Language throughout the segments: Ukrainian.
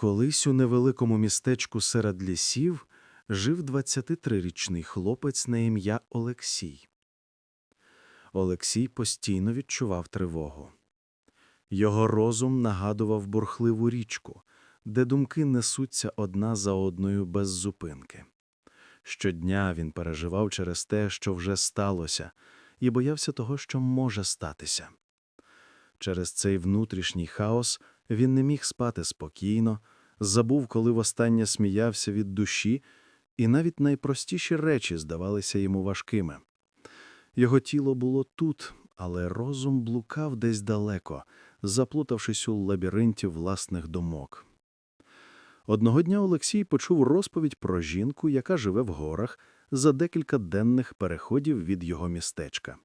Колись у невеликому містечку серед лісів жив 23-річний хлопець на ім'я Олексій. Олексій постійно відчував тривогу. Його розум нагадував бурхливу річку, де думки несуться одна за одною без зупинки. Щодня він переживав через те, що вже сталося, і боявся того, що може статися. Через цей внутрішній хаос він не міг спати спокійно, забув, коли востаннє сміявся від душі, і навіть найпростіші речі здавалися йому важкими. Його тіло було тут, але розум блукав десь далеко, заплутавшись у лабіринті власних думок. Одного дня Олексій почув розповідь про жінку, яка живе в горах за декілька денних переходів від його містечка.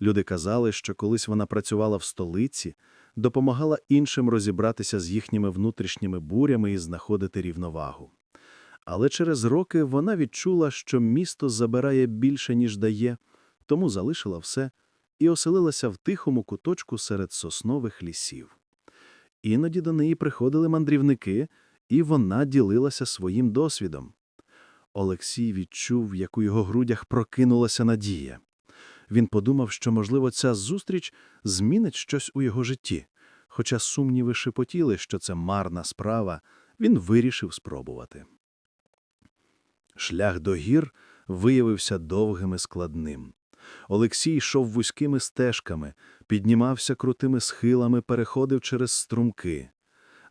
Люди казали, що колись вона працювала в столиці, допомагала іншим розібратися з їхніми внутрішніми бурями і знаходити рівновагу. Але через роки вона відчула, що місто забирає більше, ніж дає, тому залишила все і оселилася в тихому куточку серед соснових лісів. Іноді до неї приходили мандрівники, і вона ділилася своїм досвідом. Олексій відчув, як у його грудях прокинулася надія. Він подумав, що, можливо, ця зустріч змінить щось у його житті. Хоча сумніви шепотіли, що це марна справа, він вирішив спробувати. Шлях до гір виявився довгим і складним. Олексій йшов вузькими стежками, піднімався крутими схилами, переходив через струмки.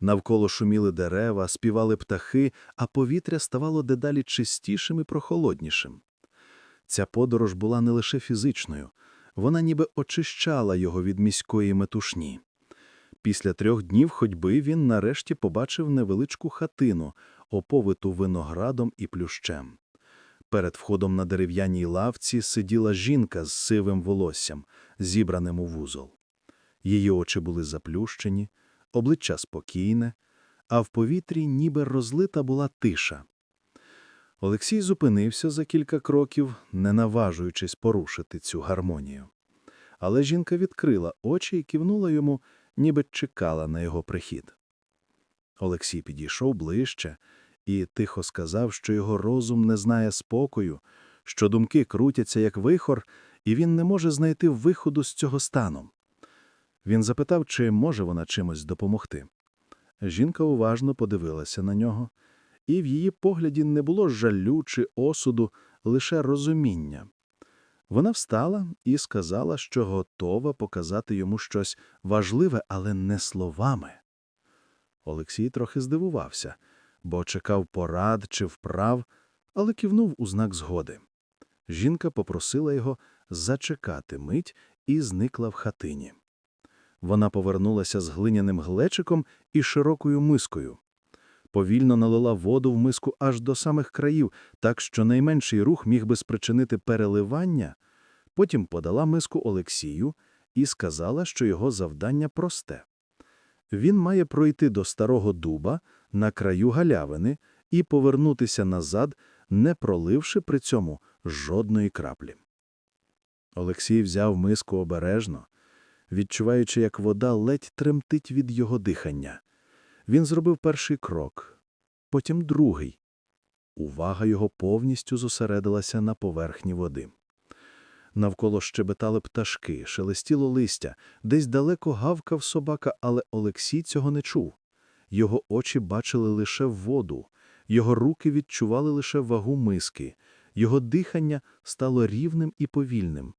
Навколо шуміли дерева, співали птахи, а повітря ставало дедалі чистішим і прохолоднішим. Ця подорож була не лише фізичною, вона ніби очищала його від міської метушні. Після трьох днів ходьби він нарешті побачив невеличку хатину, оповиту виноградом і плющем. Перед входом на дерев'яній лавці сиділа жінка з сивим волоссям, зібраним у вузол. Її очі були заплющені, обличчя спокійне, а в повітрі ніби розлита була тиша. Олексій зупинився за кілька кроків, не наважуючись порушити цю гармонію. Але жінка відкрила очі і кивнула йому, ніби чекала на його прихід. Олексій підійшов ближче і тихо сказав, що його розум не знає спокою, що думки крутяться як вихор, і він не може знайти виходу з цього стану. Він запитав, чи може вона чимось допомогти. Жінка уважно подивилася на нього, і в її погляді не було жалю чи осуду, лише розуміння. Вона встала і сказала, що готова показати йому щось важливе, але не словами. Олексій трохи здивувався, бо чекав порад чи вправ, але кивнув у знак згоди. Жінка попросила його зачекати мить і зникла в хатині. Вона повернулася з глиняним глечиком і широкою мискою. Повільно налила воду в миску аж до самих країв, так що найменший рух міг би спричинити переливання. Потім подала миску Олексію і сказала, що його завдання просте. Він має пройти до старого дуба на краю галявини і повернутися назад, не проливши при цьому жодної краплі. Олексій взяв миску обережно, відчуваючи, як вода ледь тремтить від його дихання. Він зробив перший крок, потім другий. Увага його повністю зосередилася на поверхні води. Навколо щебетали пташки, шелестіло листя, десь далеко гавкав собака, але Олексій цього не чув. Його очі бачили лише воду, його руки відчували лише вагу миски, його дихання стало рівним і повільним.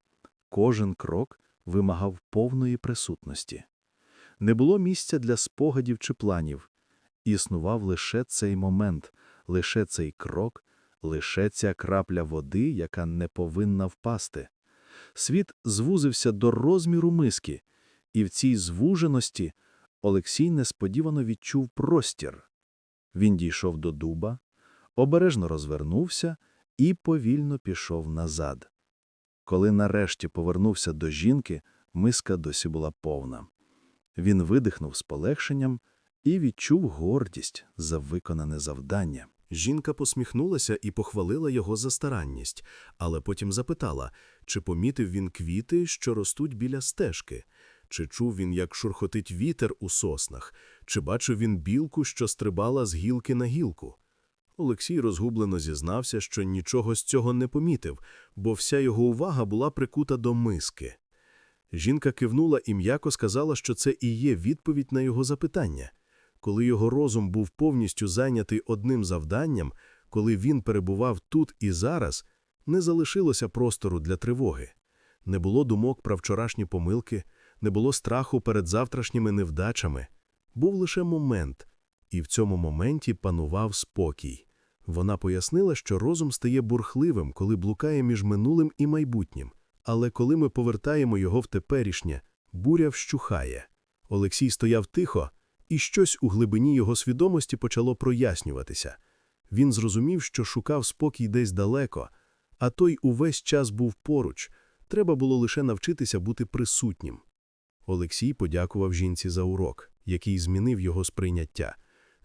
Кожен крок вимагав повної присутності. Не було місця для спогадів чи планів. Існував лише цей момент, лише цей крок, лише ця крапля води, яка не повинна впасти. Світ звузився до розміру миски, і в цій звуженості Олексій несподівано відчув простір. Він дійшов до дуба, обережно розвернувся і повільно пішов назад. Коли нарешті повернувся до жінки, миска досі була повна. Він видихнув з полегшенням і відчув гордість за виконане завдання. Жінка посміхнулася і похвалила його за старанність, але потім запитала, чи помітив він квіти, що ростуть біля стежки. Чи чув він, як шурхотить вітер у соснах, чи бачив він білку, що стрибала з гілки на гілку? Олексій розгублено зізнався, що нічого з цього не помітив, бо вся його увага була прикута до миски. Жінка кивнула і м'яко сказала, що це і є відповідь на його запитання. Коли його розум був повністю зайнятий одним завданням, коли він перебував тут і зараз, не залишилося простору для тривоги. Не було думок про вчорашні помилки, не було страху перед завтрашніми невдачами. Був лише момент, і в цьому моменті панував спокій. Вона пояснила, що розум стає бурхливим, коли блукає між минулим і майбутнім. Але коли ми повертаємо його в теперішнє, буря вщухає. Олексій стояв тихо, і щось у глибині його свідомості почало прояснюватися. Він зрозумів, що шукав спокій десь далеко, а той увесь час був поруч. Треба було лише навчитися бути присутнім. Олексій подякував жінці за урок, який змінив його сприйняття.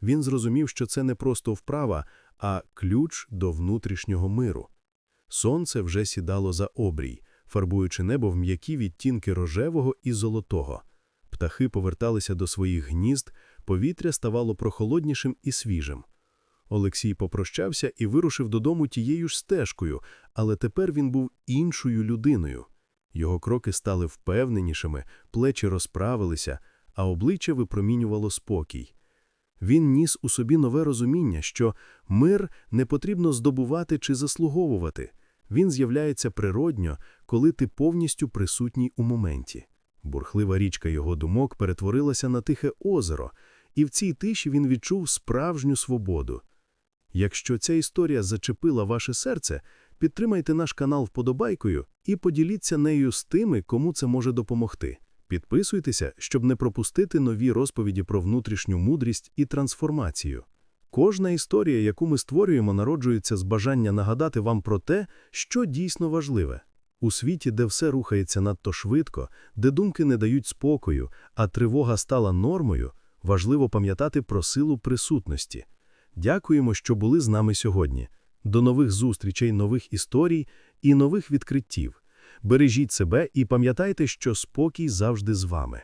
Він зрозумів, що це не просто вправа, а ключ до внутрішнього миру. Сонце вже сідало за обрій, фарбуючи небо в м'які відтінки рожевого і золотого. Птахи поверталися до своїх гнізд, повітря ставало прохолоднішим і свіжим. Олексій попрощався і вирушив додому тією ж стежкою, але тепер він був іншою людиною. Його кроки стали впевненішими, плечі розправилися, а обличчя випромінювало спокій. Він ніс у собі нове розуміння, що мир не потрібно здобувати чи заслуговувати. Він з'являється природньо, коли ти повністю присутній у моменті. Бурхлива річка його думок перетворилася на тихе озеро, і в цій тиші він відчув справжню свободу. Якщо ця історія зачепила ваше серце, підтримайте наш канал вподобайкою і поділіться нею з тими, кому це може допомогти. Підписуйтеся, щоб не пропустити нові розповіді про внутрішню мудрість і трансформацію. Кожна історія, яку ми створюємо, народжується з бажання нагадати вам про те, що дійсно важливе. У світі, де все рухається надто швидко, де думки не дають спокою, а тривога стала нормою, важливо пам'ятати про силу присутності. Дякуємо, що були з нами сьогодні. До нових зустрічей, нових історій і нових відкриттів. Бережіть себе і пам'ятайте, що спокій завжди з вами.